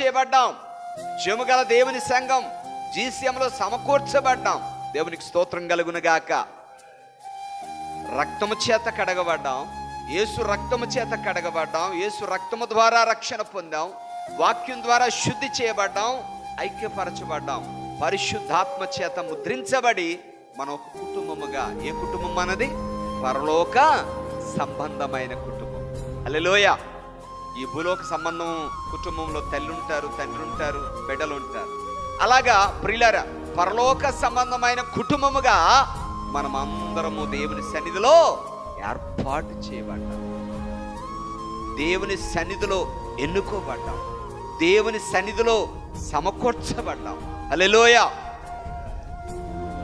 చేయబడ్డాం. చెముగల దేవుని సంఘం జీసీఎంలో సమకూర్చబడ్డాం. దేవునికి స్తోత్రం కలుగునుగాక రక్తము చేత కడగబడ్డాం. యేసు రక్తము చేత కడగబడ్డాం. యేసు రక్తము ద్వారా రక్షణ పొందాం. వాక్యం ద్వారా శుద్ధి చేయబడ్డాం. ఐక్యపరచబడ్డాం. పరిశుద్ధాత్మ చేత ముద్రించబడి మన ఒక కుటుంబముగా. ఏ కుటుంబం అన్నది పరలోక సంబంధమైన కుటుంబం. అల్లెలోయ ఈ భూలోక సంబంధం కుటుంబంలో తల్లి ఉంటారు తండ్రి ఉంటారు బిడ్డలు ఉంటారు అలాగా ప్రిలర పరలోక సంబంధమైన కుటుంబముగా మనం అందరము దేవుని సన్నిధిలో ఏర్పాటు చేయబడ్డాం. దేవుని సన్నిధిలో ఎన్నుకోబడ్డాం. దేవుని సన్నిధిలో సమకూర్చబడ్డాం. అలెలోయ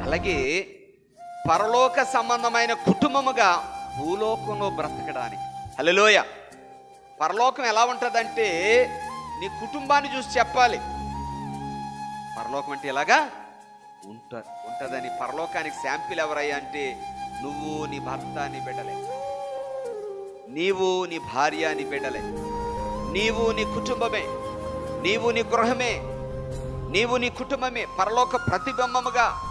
అలాగే పరలోక సంబంధమైన కుటుంబముగా భూలోకంలో బ్రతకడానికి. అలెలోయ పరలోకం ఎలా ఉంటుందంటే నీ కుటుంబాన్ని చూసి చెప్పాలి. పరలోకం అంటే ఎలాగా? ఉంట ఉంటుందని పరలోకానికి శాంపిల్ ఎవరయ్యా అంటే నువ్వు నీ భర్త నీ బిడ్డలే. నీవు నీ భార్య నీ బిడ్డలే. నీవు నీ కుటుంబమే. నీవు నీ గృహమే. నీవు నీ కుటుంబమే. పరలోక ప్రతిబింబముగా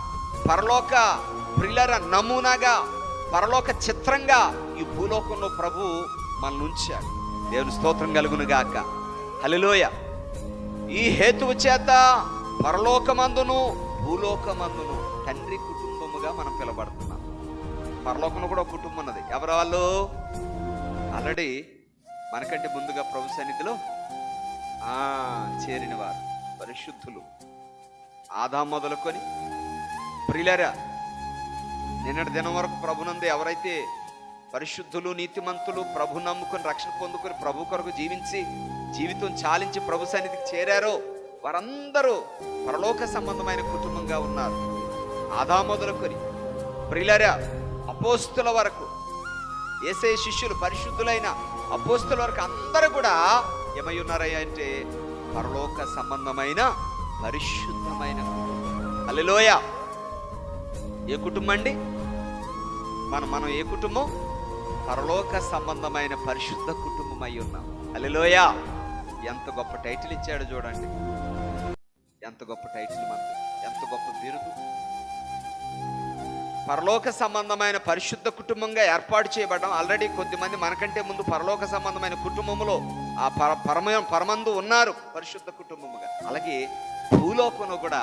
పరలోక ప్రిలర నమూనాగా పరలోక చిత్రంగా ఈ భూలోకంలో ప్రభు మనల్ని ఉంచాడు. దేవుని స్తోత్రం కలుగును గాక హలిలోయ ఈ హేతువు చేత పరలోకమందును భూలోకమందును తండ్రి కుటుంబముగా మనం పిలబడుతున్నాం. పరలోకంలో కూడా కుటుంబం ఉన్నది. ఎవరు వాళ్ళు ఆల్రెడీ మనకంటే ముందుగా ప్రభు సన్నిధిలో చేరిన వారు పరిశుద్ధులు. ఆదా మొదలుకొని ప్రిలరా నిన్నటి దినం వరకు ప్రభునందు ఎవరైతే పరిశుద్ధులు నీతిమంతులు ప్రభు నమ్ముకుని రక్షణ పొందుకుని ప్రభు కొరకు జీవించి జీవితం చాలించి ప్రభు సన్నిధికి చేరారో వారందరూ పరలోక సంబంధమైన కుటుంబంగా ఉన్నారు. ఆదా మొదలుకొని ప్రిలరా అపోస్తుల వరకు ఏసే శిష్యులు పరిశుద్ధులైన అపోస్తుల వరకు అందరూ కూడా ఏమై ఉన్నారయ్యా అంటే పరలోక సంబంధమైన పరిశుద్ధమైన కుటుంబం. అల్లెలోయ ఏ కుటుంబం అండి? మనం మనం ఏ కుటుంబం? పరలోక సంబంధమైన పరిశుద్ధ కుటుంబం అయి ఉన్నాం. అల్లెలోయ ఎంత గొప్ప టైటిల్ ఇచ్చాడు చూడండి. ఎంత గొప్ప టైటిల్ మనకు ఎంత గొప్ప బిరుదు. పరలోక సంబంధమైన పరిశుద్ధ కుటుంబంగా ఏర్పాటు చేయబడడం. ఆల్రెడీ కొద్దిమంది మనకంటే ముందు పరలోక సంబంధమైన కుటుంబంలో ఆ పర పరమ పరమందు ఉన్నారు పరిశుద్ధ కుటుంబముగా. అలాగే భూలోకంలో కూడా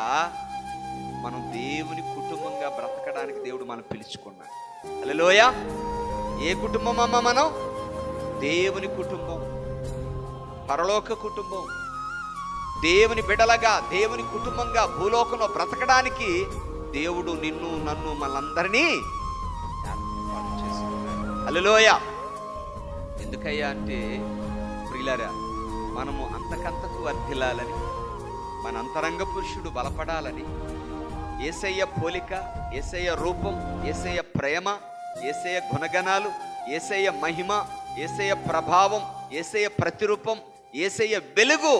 మనం దేవుని కుటుంబంగా బ్రతకడానికి దేవుడు మనం పిలుచుకున్నాడు. అలలోయ ఏ కుటుంబం అమ్మ మనం? దేవుని కుటుంబం. పరలోక కుటుంబం. దేవుని బిడలగా దేవుని కుటుంబంగా భూలోకంలో బ్రతకడానికి దేవుడు నిన్ను నన్ను మనందరినీ అలలోయ ఎందుకయ్యా అంటే ప్రియులరా మనము అంతకంతకు వర్ధిల్లాలని మన అంతరంగ పురుషుడు బలపడాలని ఏసయ్య పోలిక ఏసయ్య రూపం ఏసయ్య ప్రేమ ఏసయ్య గుణగణాలు ఏసయ్య మహిమ ఏసయ్య ప్రభావం ఏసయ్య ప్రతిరూపం ఏసయ్య వెలుగు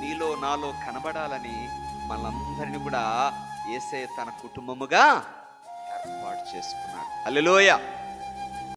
నీలో నాలో కనబడాలని మనందరిని కూడా ఏసయ్య తన కుటుంబముగా ఏర్పాటు చేసుకున్నాడు. అల్లెలోయ